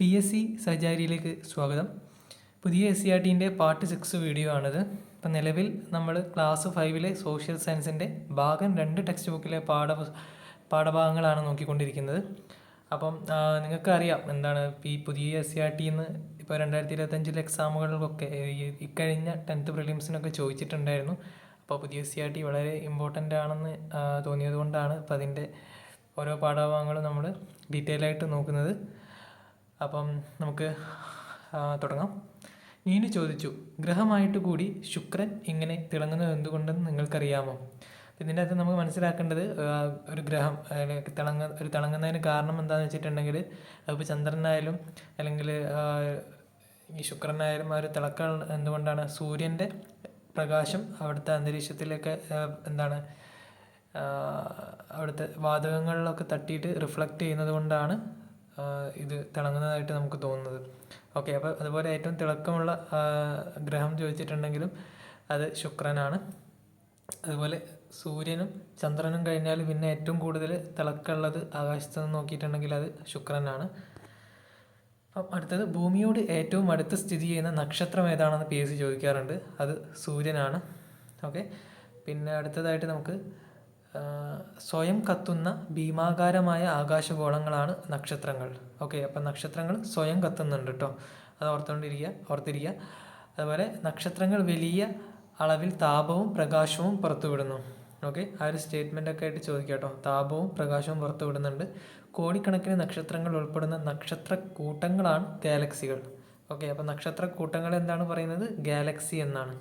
P S C സഹചാരിയിലേക്ക് സ്വാഗതം. പുതിയ എസ് സി ആർ ടീന്റെ പാർട്ട് സിക്സ് വീഡിയോ ആണിത്. ഇപ്പം നിലവിൽ നമ്മൾ ക്ലാസ് ഫൈവിലെ സോഷ്യൽ സയൻസിന്റെ ഭാഗം രണ്ട് ടെക്സ്റ്റ് ബുക്കിലെ പാഠ പാഠഭാഗങ്ങളാണ് നോക്കിക്കൊണ്ടിരിക്കുന്നത്. അപ്പം നിങ്ങൾക്കറിയാം എന്താണ് ഈ പുതിയ എസ് സി ആർ ടി എന്ന് ഇപ്പോൾ രണ്ടായിരത്തി ഇരുപത്തഞ്ചിലെ എക്സാമുകളിലൊക്കെ ഇക്കഴിഞ്ഞ ടെൻത്ത് പ്രിലിംസിനൊക്കെ ചോദിച്ചിട്ടുണ്ടായിരുന്നു. അപ്പോൾ പുതിയ എസ് സി ആർ ടി വളരെ ഇമ്പോർട്ടന്റ് ആണെന്ന് തോന്നിയതുകൊണ്ടാണ് തോന്നിയത് കൊണ്ടാണ് ഇപ്പോൾ അതിന്റെ ഓരോ പാഠഭാഗങ്ങളും നമ്മൾ ഡീറ്റെയിൽ ആയിട്ട് നോക്കുന്നത്. അപ്പം നമുക്ക് തുടങ്ങാം. നീനു ചോദിച്ചു ഗ്രഹമായിട്ട് കൂടി ശുക്രൻ ഇങ്ങനെ തിളങ്ങുന്നത് എന്തുകൊണ്ടെന്ന് നിങ്ങൾക്കറിയാമോ? ഇതിന്റെ അകത്ത് നമുക്ക് മനസ്സിലാക്കേണ്ടത് ഒരു ഗ്രഹം തിളങ്ങ ഒരു തിളങ്ങുന്നതിന് കാരണം എന്താണെന്ന് വെച്ചിട്ടുണ്ടെങ്കിൽ അതിപ്പോൾ ചന്ദ്രനായാലും അല്ലെങ്കിൽ ഈ ശുക്രനായാലും ആ ഒരു തിളക്കം എന്തുകൊണ്ടാണ് സൂര്യന്റെ പ്രകാശം അവിടുത്തെ അന്തരീക്ഷത്തിലൊക്കെ എന്താണ് അവിടുത്തെ വാതകങ്ങളിലൊക്കെ തട്ടിയിട്ട് റിഫ്ലക്റ്റ് ചെയ്യുന്നത് കൊണ്ടാണ് ഇത് തിളങ്ങുന്നതായിട്ട് നമുക്ക് തോന്നുന്നത്. ഓക്കെ അപ്പോൾ അതുപോലെ ഏറ്റവും തിളക്കമുള്ള ഗ്രഹം ചോദിച്ചിട്ടുണ്ടെങ്കിലും അത് ശുക്രനാണ്. അതുപോലെ സൂര്യനും ചന്ദ്രനും കഴിഞ്ഞാൽ പിന്നെ ഏറ്റവും കൂടുതൽ തിളക്കമുള്ളത് ആകാശത്ത് നിന്ന് നോക്കിയിട്ടുണ്ടെങ്കിൽ അത് ശുക്രനാണ്. അപ്പം അടുത്തത് ഭൂമിയോട് ഏറ്റവും അടുത്ത് സ്ഥിതി ചെയ്യുന്ന നക്ഷത്രം ഏതാണെന്ന് പി എസ് ചോദിക്കാറുണ്ട്. അത് സൂര്യനാണ്. ഓക്കെ പിന്നെ അടുത്തതായിട്ട് നമുക്ക് സ്വയം കത്തുന്ന ഭീമാകാരമായ ആകാശഗോളങ്ങളാണ് നക്ഷത്രങ്ങൾ. ഓക്കെ അപ്പം നക്ഷത്രങ്ങൾ സ്വയം കത്തുന്നുണ്ട് കേട്ടോ അത് ഓർത്തുകൊണ്ടിരിക്കുക ഓർത്തിരിക്കുക അതുപോലെ നക്ഷത്രങ്ങൾ വലിയ അളവിൽ താപവും പ്രകാശവും പുറത്തുവിടുന്നു. ഓക്കെ ആ ഒരു സ്റ്റേറ്റ്മെന്റ് ഒക്കെ ആയിട്ട് ചോദിക്കാം കേട്ടോ താപവും പ്രകാശവും പുറത്തുവിടുന്നുണ്ട്. കോടിക്കണക്കിന് നക്ഷത്രങ്ങൾ ഉൾപ്പെടുന്ന നക്ഷത്ര കൂട്ടങ്ങളാണ് ഗാലക്സികൾ. ഓക്കെ അപ്പോൾ നക്ഷത്ര കൂട്ടങ്ങൾ എന്താണ് പറയുന്നത്? ഗാലക്സി എന്നാണ്.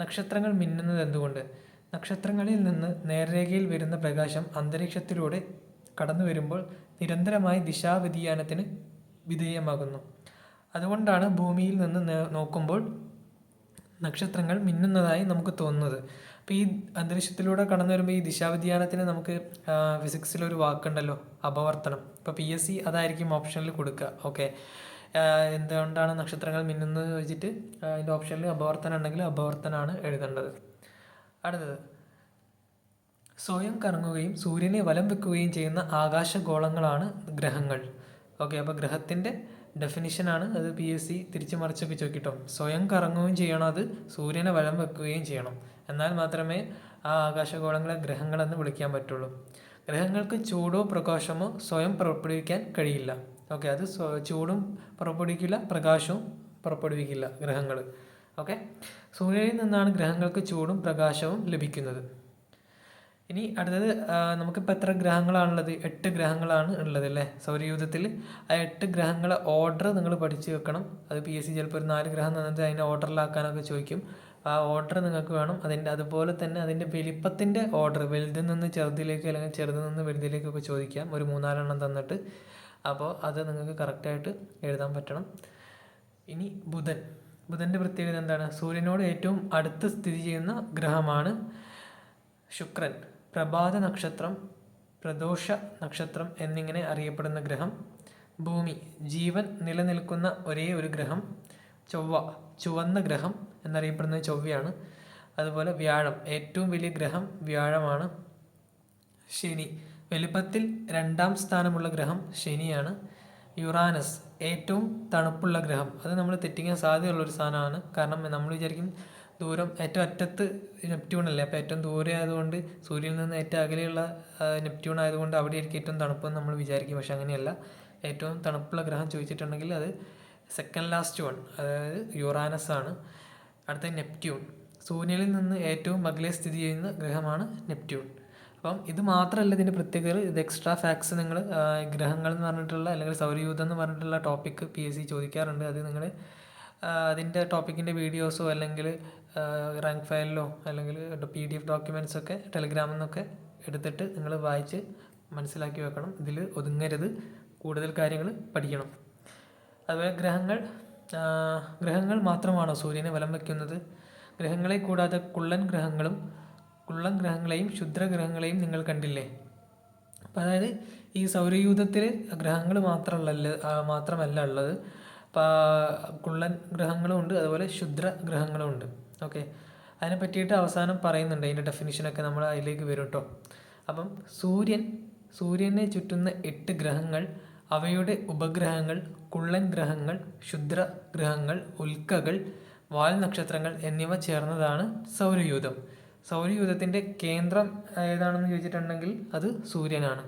നക്ഷത്രങ്ങൾ മിന്നുന്നത് എന്തുകൊണ്ട്? നക്ഷത്രങ്ങളിൽ നിന്ന് നേർരേഖയിൽ വരുന്ന പ്രകാശം അന്തരീക്ഷത്തിലൂടെ കടന്നു വരുമ്പോൾ നിരന്തരമായി ദിശാവ്യതിയാനത്തിന് വിധേയമാകുന്നു. അതുകൊണ്ടാണ് ഭൂമിയിൽ നിന്ന് നോക്കുമ്പോൾ നക്ഷത്രങ്ങൾ മിന്നുന്നതായി നമുക്ക് തോന്നുന്നത്. അപ്പോൾ ഈ അന്തരീക്ഷത്തിലൂടെ കടന്നു വരുമ്പോൾ ഈ ദിശാവ്യതിയാനത്തിന് നമുക്ക് ഫിസിക്സിലൊരു വാക്കുണ്ടല്ലോ അപവർത്തനം. ഇപ്പോൾ പി എസ് സി അതായിരിക്കും ഓപ്ഷനിൽ കൊടുക്കുക. ഓക്കെ. എന്തുകൊണ്ടാണ് നക്ഷത്രങ്ങൾ മിന്നുന്നത് വെച്ചിട്ട് അതിന്റെ ഓപ്ഷനിൽ അപവർത്തനം ഉണ്ടെങ്കിൽ അപവർത്തനമാണ് എഴുതേണ്ടത്. അടുത്തത്. സ്വയം കറങ്ങുകയും സൂര്യനെ വലം വെക്കുകയും ചെയ്യുന്ന ആകാശഗോളങ്ങളാണ് ഗ്രഹങ്ങൾ. ഓക്കെ അപ്പോൾ ഗ്രഹത്തിന്റെ ഡെഫിനിഷനാണ് അത് പി എസ് സി തിരിച്ചു മറിച്ചൊക്കെ ചോദിക്കട്ടോ. സ്വയം കറങ്ങുകയും ചെയ്യണം അത് സൂര്യനെ വലം വെക്കുകയും ചെയ്യണം. എന്നാൽ മാത്രമേ ആ ആകാശഗോളങ്ങളെ ഗ്രഹങ്ങളെന്ന് വിളിക്കാൻ പറ്റുള്ളൂ. ഗ്രഹങ്ങൾക്ക് ചൂടോ പ്രകാശമോ സ്വയം പുറപ്പെടുവിക്കാൻ കഴിയില്ല. ഓക്കെ അത് ചൂടും പുറപ്പെടുവിക്കില്ല പ്രകാശവും പുറപ്പെടുവിക്കില്ല ഗ്രഹങ്ങൾ ഓക്കെ സൂര്യനിൽ നിന്നാണ് ഗ്രഹങ്ങൾക്ക് ചൂടും പ്രകാശവും ലഭിക്കുന്നത്. ഇനി അടുത്തത് നമുക്കിപ്പോൾ എത്ര ഗ്രഹങ്ങളാണുള്ളത്? എട്ട് ഗ്രഹങ്ങളാണ് ഉള്ളത് അല്ലേ? സൗരയൂഥത്തിൽ ആ എട്ട് ഗ്രഹങ്ങളെ ഓർഡർ നിങ്ങൾ പഠിച്ചു വെക്കണം. അത് പി എസ് സി ചിലപ്പോൾ ഒരു നാല് ഗ്രഹം തന്നിട്ട് അതിനെ ഓർഡറിലാക്കാനൊക്കെ ചോദിക്കും. ആ ഓർഡർ നിങ്ങൾക്ക് വേണം. അതിന്റെ അതുപോലെ തന്നെ അതിന്റെ വലിപ്പത്തിന്റെ ഓർഡർ വലുതിൽ നിന്ന് ചെറുതിലേക്ക് അല്ലെങ്കിൽ ചെറുതിൽ നിന്ന് വലുതിലേക്കൊക്കെ ചോദിക്കാം. ഒരു മൂന്നാലെണ്ണം തന്നിട്ട്. അപ്പോൾ അത് നിങ്ങൾക്ക് കറക്റ്റായിട്ട് എഴുതാൻ പറ്റണം. ഇനി ബുധൻ. ബുധന്റെ പ്രത്യേകത എന്താണ്? സൂര്യനോട് ഏറ്റവും അടുത്ത് സ്ഥിതി ചെയ്യുന്ന ഗ്രഹമാണ് ശുക്രൻ. പ്രഭാത നക്ഷത്രം പ്രദോഷ നക്ഷത്രം എന്നിങ്ങനെ അറിയപ്പെടുന്ന ഗ്രഹം ഭൂമി. ജീവൻ നിലനിൽക്കുന്ന ഒരേ ഒരു ഗ്രഹം ചൊവ്വ. ചുവന്ന ഗ്രഹം എന്നറിയപ്പെടുന്നത് ചൊവ്വയാണ്. അതുപോലെ വ്യാഴം. ഏറ്റവും വലിയ ഗ്രഹം വ്യാഴമാണ് ശനി. വലുപ്പത്തിൽ രണ്ടാം സ്ഥാനമുള്ള ഗ്രഹം ശനിയാണ്. യുറാനസ് ഏറ്റവും തണുപ്പുള്ള ഗ്രഹം. അത് നമ്മൾ തെറ്റിക്കാൻ സാധ്യതയുള്ള ഒരു സാധനമാണ്. കാരണം നമ്മൾ വിചാരിക്കും ദൂരം ഏറ്റവും അറ്റത്ത് നെപ്റ്റ്യൂൺ അല്ലേ? അപ്പോൾ ഏറ്റവും ദൂരെ ആയതുകൊണ്ട് സൂര്യനിൽ നിന്ന് ഏറ്റവും അകലെയുള്ള നെപ്റ്റ്യൂൺ ആയതുകൊണ്ട് അവിടെ ആയിരിക്കും ഏറ്റവും തണുപ്പെന്ന് നമ്മൾ വിചാരിക്കും. പക്ഷെ അങ്ങനെയല്ല. ഏറ്റവും തണുപ്പുള്ള ഗ്രഹം ചോദിച്ചിട്ടുണ്ടെങ്കിൽ അത് സെക്കൻഡ് ലാസ്റ്റ് വൺ അതായത് യുറാനസ് ആണ്. അടുത്ത നെപ്റ്റ്യൂൺ. സൂര്യനിൽ നിന്ന് ഏറ്റവും അകലെ സ്ഥിതി ചെയ്യുന്ന ഗ്രഹമാണ് നെപ്റ്റ്യൂൺ. അപ്പം ഇത് മാത്രമല്ല ഇതിന്റെ പ്രത്യേകത. ഇത് എക്സ്ട്രാ ഫാക്ട്സ് നിങ്ങൾ ഗ്രഹങ്ങൾ എന്ന് പറഞ്ഞിട്ടുള്ള അല്ലെങ്കിൽ സൗരയൂഥം എന്ന് പറഞ്ഞിട്ടുള്ള ടോപ്പിക്ക് പി എസ് സി ചോദിക്കാറുണ്ട്. അത് നിങ്ങൾ അതിന്റെ ടോപ്പിക്കിന്റെ വീഡിയോസോ അല്ലെങ്കിൽ റാങ്ക് ഫയലിലോ അല്ലെങ്കിൽ പി ഡി എഫ് ഡോക്യുമെന്റ്സൊക്കെ ടെലിഗ്രാമിൽ നിന്നൊക്കെ എടുത്തിട്ട് നിങ്ങൾ വായിച്ച് മനസ്സിലാക്കി വെക്കണം. ഇതിൽ ഒതുങ്ങരുത്. കൂടുതൽ കാര്യങ്ങൾ പഠിക്കണം. അതുപോലെ ഗ്രഹങ്ങൾ ഗ്രഹങ്ങൾ മാത്രമാണോ സൂര്യനെ വലം വയ്ക്കുന്നത് ഗ്രഹങ്ങളെ കൂടാതെ കുള്ളൻ ഗ്രഹങ്ങളും കുള്ളൻ ഗ്രഹങ്ങളെയും ക്ഷുദ്രഗ്രഹങ്ങളെയും നിങ്ങൾ കണ്ടില്ലേ? അപ്പം അതായത് ഈ സൗരയൂഥത്തിൽ ഗ്രഹങ്ങൾ മാത്രമല്ല മാത്രമല്ല ഉള്ളത്. അപ്പോൾ കുള്ളൻ ഗ്രഹങ്ങളും ഉണ്ട് അതുപോലെ ക്ഷുദ്ര ഗ്രഹങ്ങളും ഉണ്ട്. ഓക്കെ? അതിനെ പറ്റിയിട്ട് അവസാനം പറയുന്നുണ്ട് അതിന്റെ ഡെഫിനിഷനൊക്കെ നമ്മൾ അതിലേക്ക് വരും കേട്ടോ. അപ്പം സൂര്യൻ സൂര്യനെ ചുറ്റുന്ന എട്ട് ഗ്രഹങ്ങൾ അവയുടെ ഉപഗ്രഹങ്ങൾ കുള്ളൻ ഗ്രഹങ്ങൾ ക്ഷുദ്ര ഗ്രഹങ്ങൾ ഉൽക്കകൾ വാൽ നക്ഷത്രങ്ങൾ എന്നിവ ചേർന്നതാണ് സൗരയൂഥം. സൗരയൂഥത്തിന്റെ കേന്ദ്രം ഏതാണെന്ന് ചോദിച്ചിട്ടുണ്ടെങ്കിൽ അത് സൂര്യനാണ്.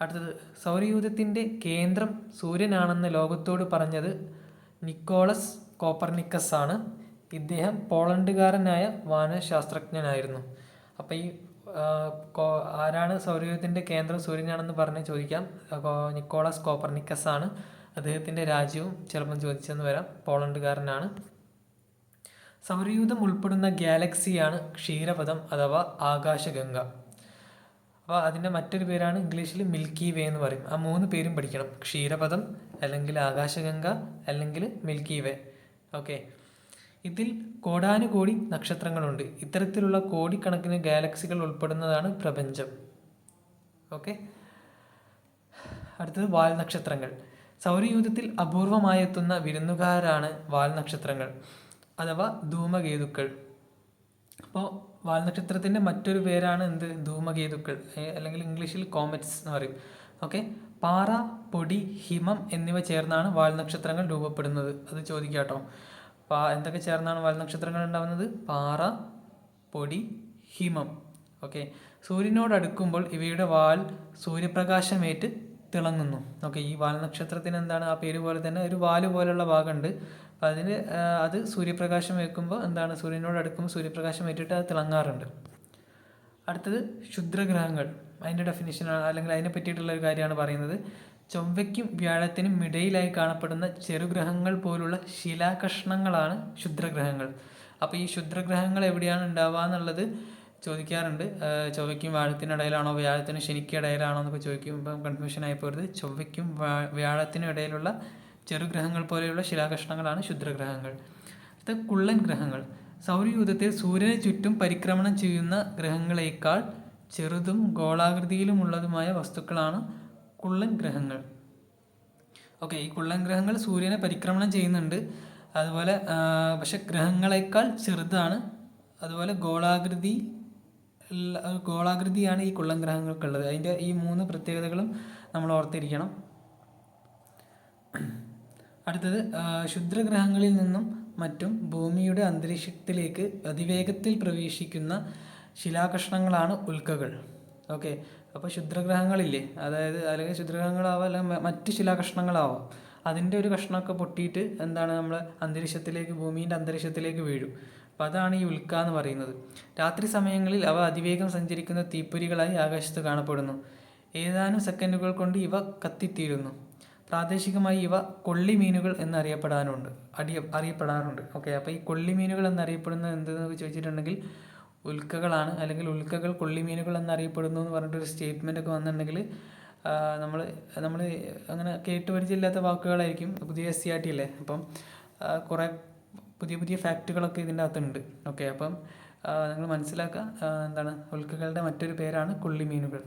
അടുത്തത് സൗരയൂഥത്തിന്റെ കേന്ദ്രം സൂര്യനാണെന്ന് ലോകത്തോട് പറഞ്ഞത് നിക്കോളസ് കോപ്പർനിക്കസ് ആണ്. ഇദ്ദേഹം പോളണ്ടുകാരനായ വാനശാസ്ത്രജ്ഞനായിരുന്നു. അപ്പോൾ ഈ ആരാണ് സൗരയൂഥത്തിന്റെ കേന്ദ്രം സൂര്യനാണെന്ന് പറഞ്ഞ് ചോദിക്കാം. നിക്കോളസ് കോപ്പർനിക്കസ് ആണ്. അദ്ദേഹത്തിന്റെ രാജ്യവും ചിലപ്പം ചോദിച്ചെന്ന് വരാം. പോളണ്ടുകാരനാണ്. സൗരയൂഥം ഉൾപ്പെടുന്ന ഗാലക്സിയാണ് ക്ഷീരപഥം അഥവാ ആകാശഗംഗ. അപ്പോൾ അതിന്റെ മറ്റൊരു പേരാണ് ഇംഗ്ലീഷിൽ മിൽക്കി വേ എന്ന് പറയും. ആ മൂന്ന് പേരും പഠിക്കണം. ക്ഷീരപഥം അല്ലെങ്കിൽ ആകാശഗംഗ അല്ലെങ്കിൽ മിൽക്കി വേ. ഓക്കെ. ഇതിൽ കോടാനുകോടി നക്ഷത്രങ്ങളുണ്ട്. ഇത്തരത്തിലുള്ള കോടിക്കണക്കിന് ഗാലക്സികൾ ഉൾപ്പെടുന്നതാണ് പ്രപഞ്ചം. ഓക്കെ. അടുത്തത് വാൽ നക്ഷത്രങ്ങൾ സൗരയൂഥത്തിൽ അപൂർവമായെത്തുന്ന വിരുന്നുകാരാണ് വാൽ നക്ഷത്രങ്ങൾ അഥവാ ധൂമകേതുക്കൾ. അപ്പോൾ വാൽനക്ഷത്രത്തിന്റെ മറ്റൊരു പേരാണ് എന്ത്? ധൂമകേതുക്കൾ. അല്ലെങ്കിൽ ഇംഗ്ലീഷിൽ കോമറ്റ്സ് എന്ന് പറയും. ഓക്കെ? പാറ പൊടി ഹിമം എന്നിവ ചേർന്നാണ് വാൽനക്ഷത്രങ്ങൾ രൂപപ്പെടുന്നത്. അത് ചോദിക്കുക കേട്ടോ പാ എന്തൊക്കെ ചേർന്നാണ് വാൽനക്ഷത്രങ്ങൾ ഉണ്ടാകുന്നത് പാറ പൊടി ഹിമം. ഓക്കെ? സൂര്യനോടടുക്കുമ്പോൾ ഇവയുടെ വാൽ സൂര്യപ്രകാശമേറ്റ് തിളങ്ങുന്നു. ഓക്കെ ഈ വാൽ നക്ഷത്രത്തിന് എന്താണ് ആ പേര് പോലെ തന്നെ ഒരു വാൽ പോലുള്ള ഭാഗമുണ്ട്. അപ്പം അതിന് അത് സൂര്യപ്രകാശം വെക്കുമ്പോൾ എന്താണ് സൂര്യനോട് അടുക്കുമ്പോൾ സൂര്യപ്രകാശം ഏറ്റിട്ട് അത് തിളങ്ങാറുണ്ട്. അടുത്തത് ക്ഷുദ്രഗ്രഹങ്ങൾ അതിന്റെ ഡെഫിനിഷൻ അല്ലെങ്കിൽ അതിനെ പറ്റിയിട്ടുള്ള ഒരു കാര്യമാണ് പറയുന്നത്. ചൊവ്വയ്ക്കും വ്യാഴത്തിനും ഇടയിലായി കാണപ്പെടുന്ന ചെറുഗ്രഹങ്ങൾ പോലുള്ള ശിലാകഷ്ണങ്ങളാണ് ക്ഷുദ്രഗ്രഹങ്ങൾ അപ്പോൾ ഈ ക്ഷുദ്രഗ്രഹങ്ങൾ എവിടെയാണ് ഉണ്ടാവുക എന്നുള്ളത് ചോദിക്കാറുണ്ട്. ചൊവ്വയ്ക്കും വ്യാഴത്തിനിടയിലാണോ വ്യാഴത്തിനും ശനിക്കും ഇടയിലാണോ എന്നൊക്കെ ചോദിക്കും ഇപ്പം കൺഫ്യൂഷൻ ആയി പോരുത്. ചൊവ്വയ്ക്കും വ്യാ- വ്യാഴത്തിനും ഇടയിലുള്ള ചെറുഗ്രഹങ്ങൾ പോലെയുള്ള ശിലാകഷ്ണങ്ങളാണ് ക്ഷുദ്രഗ്രഹങ്ങൾ അടുത്ത കുള്ളൻ ഗ്രഹങ്ങൾ. സൗരയൂഥത്തിൽ സൂര്യനെ ചുറ്റും പരിക്രമണം ചെയ്യുന്ന ഗ്രഹങ്ങളേക്കാൾ ചെറുതും ഗോളാകൃതിയിലുമുള്ളതുമായ വസ്തുക്കളാണ് കുള്ളൻ ഗ്രഹങ്ങൾ. ഓക്കെ ഈ കുള്ളൻ ഗ്രഹങ്ങൾ സൂര്യനെ പരിക്രമണം ചെയ്യുന്നുണ്ട്. അതുപോലെ പക്ഷെ ഗ്രഹങ്ങളെക്കാൾ ചെറുതാണ്. അതുപോലെ ഗോളാകൃതി ഗോളാകൃതിയാണ് ഈ കുള്ളൻ ഗ്രഹങ്ങൾക്കുള്ളത് അതിന്റെ ഈ മൂന്ന് പ്രത്യേകതകളും നമ്മൾ ഓർത്തിരിക്കണം. അടുത്തത് ക്ഷുദ്രഗ്രഹങ്ങളിൽ നിന്നും മറ്റും ഭൂമിയുടെ അന്തരീക്ഷത്തിലേക്ക് അതിവേഗത്തിൽ പ്രവേശിക്കുന്ന ശിലാകഷ്ണങ്ങളാണ് ഉൽക്കകൾ. ഓക്കെ. അപ്പോൾ ക്ഷുദ്രഗ്രഹങ്ങളില്ലേ അതായത് അല്ലെങ്കിൽ ക്ഷുദ്രഗ്രഹങ്ങളാവാം അല്ലെങ്കിൽ മറ്റ് ശിലാകഷ്ണങ്ങളാവാം. അതിന്റെ ഒരു കഷ്ണമൊക്കെ പൊട്ടിയിട്ട് എന്താണ് നമ്മൾ അന്തരീക്ഷത്തിലേക്ക് ഭൂമിന്റെ അന്തരീക്ഷത്തിലേക്ക് വീഴും. അപ്പോൾ അതാണ് ഈ ഉൽക്ക എന്ന് പറയുന്നത്. രാത്രി സമയങ്ങളിൽ അവ അതിവേഗം സഞ്ചരിക്കുന്ന തീപ്പൊരികളായി ആകാശത്ത് കാണപ്പെടുന്നു. ഏതാനും സെക്കൻഡുകൾ കൊണ്ട് ഇവ കത്തിത്തീരുന്നു. പ്രാദേശികമായി ഇവ കൊള്ളി മീനുകൾ എന്നറിയപ്പെടാനുണ്ട്. അടിയ അറിയപ്പെടാറുണ്ട്. ഓക്കെ അപ്പോൾ ഈ കൊള്ളി മീനുകൾ എന്നറിയപ്പെടുന്നത് എന്തെന്ന് ചോദിച്ചിട്ടുണ്ടെങ്കിൽ ഉൽക്കകളാണ്. അല്ലെങ്കിൽ ഉൽക്കകൾ കൊള്ളിമീനുകൾ എന്നറിയപ്പെടുന്നു എന്ന് പറഞ്ഞിട്ടൊരു സ്റ്റേറ്റ്മെന്റ് ഒക്കെ വന്നിട്ടുണ്ടെങ്കിൽ നമ്മൾ നമ്മൾ അങ്ങനെ കേട്ടുപരിചയമില്ലാത്ത വാക്കുകളായിരിക്കും. പുതിയ എസ് സി ആർ ടി അല്ലേ? അപ്പം കുറേ പുതിയ പുതിയ ഫാക്റ്റുകളൊക്കെ ഇതിന്റെ അകത്തുണ്ട്. ഓക്കെ അപ്പം നിങ്ങൾ മനസ്സിലാക്കുക എന്താണ് ഉൽക്കകളുടെ മറ്റൊരു പേരാണ് കൊള്ളിമീനുകൾ.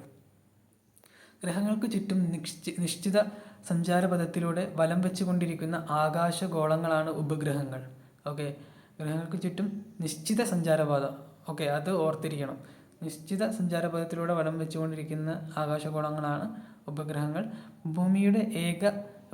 ഗ്രഹങ്ങൾക്ക് ചുറ്റും നിശ്ചി നിശ്ചിത സഞ്ചാരപഥത്തിലൂടെ വലം വെച്ചുകൊണ്ടിരിക്കുന്ന ആകാശഗോളങ്ങളാണ് ഉപഗ്രഹങ്ങൾ. ഓക്കെ ഗ്രഹങ്ങൾക്ക് ചുറ്റും നിശ്ചിത സഞ്ചാരപാത. ഓക്കെ അത് ഓർത്തിരിക്കണം. നിശ്ചിത സഞ്ചാരപഥത്തിലൂടെ വലം വെച്ചുകൊണ്ടിരിക്കുന്ന ആകാശഗോളങ്ങളാണ് ഉപഗ്രഹങ്ങൾ. ഭൂമിയുടെ ഏക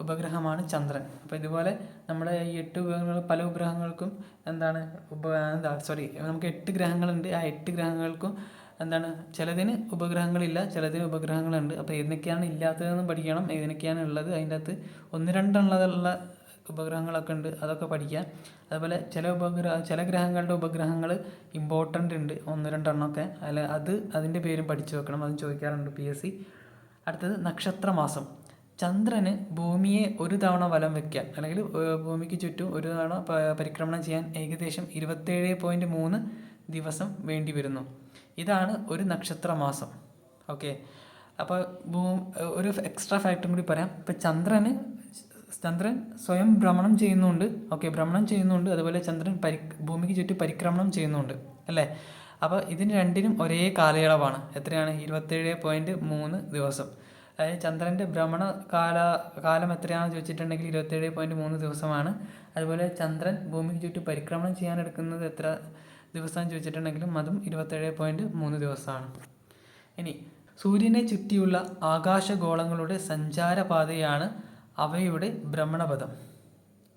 ഉപഗ്രഹമാണ് ചന്ദ്രൻ. അപ്പോൾ ഇതുപോലെ നമ്മുടെ ഈ എട്ട് ഉപഗ്രഹങ്ങൾ പല ഉപഗ്രഹങ്ങൾക്കും എന്താണ് ഉപ എന്താ സോറി നമുക്ക് എട്ട് ഗ്രഹങ്ങളുണ്ട്. ആ എട്ട് ഗ്രഹങ്ങൾക്കും എന്താണ് ചിലതിന് ഉപഗ്രഹങ്ങളില്ല ചിലതിന് ഉപഗ്രഹങ്ങളുണ്ട്. അപ്പോൾ ഏതിനൊക്കെയാണ് ഇല്ലാത്തതെന്ന് പഠിക്കണം. ഏതിനൊക്കെയാണ് ഉള്ളത്? അതിന്റെ അകത്ത് ഒന്ന് രണ്ടെണ്ണതുള്ള ഉപഗ്രഹങ്ങളൊക്കെ ഉണ്ട്. അതൊക്കെ പഠിക്കാം. അതുപോലെ ചില ഉപഗ്രഹ ചില ഗ്രഹങ്ങളുടെ ഉപഗ്രഹങ്ങൾ ഇമ്പോർട്ടന്റ് ഉണ്ട്. ഒന്ന് രണ്ടെണ്ണമൊക്കെ. അല്ല അത് അതിന്റെ പേരും പഠിച്ചു വെക്കണം. അതും ചോദിക്കാറുണ്ട് പി എസ് സി. അടുത്തത് നക്ഷത്രമാസം. ചന്ദ്രന് ഭൂമിയെ ഒരു തവണ വലം വയ്ക്കാൻ അല്ലെങ്കിൽ ഭൂമിക്ക് ചുറ്റും ഒരു തവണ പരിക്രമണം ചെയ്യാൻ ഏകദേശം ഇരുപത്തേഴ് പോയിന്റ് മൂന്ന് ദിവസം വേണ്ടി വരുന്നു. ഇതാണ് ഒരു നക്ഷത്രമാസം. ഓക്കെ. അപ്പോൾ ഭൂ ഒരു എക്സ്ട്രാ ഫാക്ടറും കൂടി പറയാം. ഇപ്പം ചന്ദ്രന് ചന്ദ്രൻ സ്വയം ഭ്രമണം ചെയ്യുന്നുണ്ട്. ഓക്കെ ഭ്രമണം ചെയ്യുന്നുണ്ട്. അതുപോലെ ചന്ദ്രൻ പരി ഭൂമിക്ക് ചുറ്റും പരിക്രമണം ചെയ്യുന്നുണ്ട്. അല്ലേ? അപ്പോൾ ഇതിന് രണ്ടിനും ഒരേ കാലയളവാണ്. എത്രയാണ്? ഇരുപത്തേഴ് പോയിന്റ് മൂന്ന് ദിവസം. അതായത് ചന്ദ്രന്റെ ഭ്രമണ കാല കാലം എത്രയാണെന്ന് ചോദിച്ചിട്ടുണ്ടെങ്കിൽ ഇരുപത്തേഴ് പോയിന്റ് മൂന്ന് ദിവസമാണ്. അതുപോലെ ചന്ദ്രൻ ഭൂമിക്ക് ചുറ്റും പരിക്രമണം ചെയ്യാൻ എടുക്കുന്നത് എത്ര ദിവസം ചോദിച്ചിട്ടുണ്ടെങ്കിലും അതും ഇരുപത്തേഴ് പോയിന്റ് മൂന്ന് ദിവസമാണ്. ഇനി സൂര്യനെ ചുറ്റിയുള്ള ആകാശഗോളങ്ങളുടെ സഞ്ചാരപാതയാണ് അവയുടെ ഭ്രമണപഥം.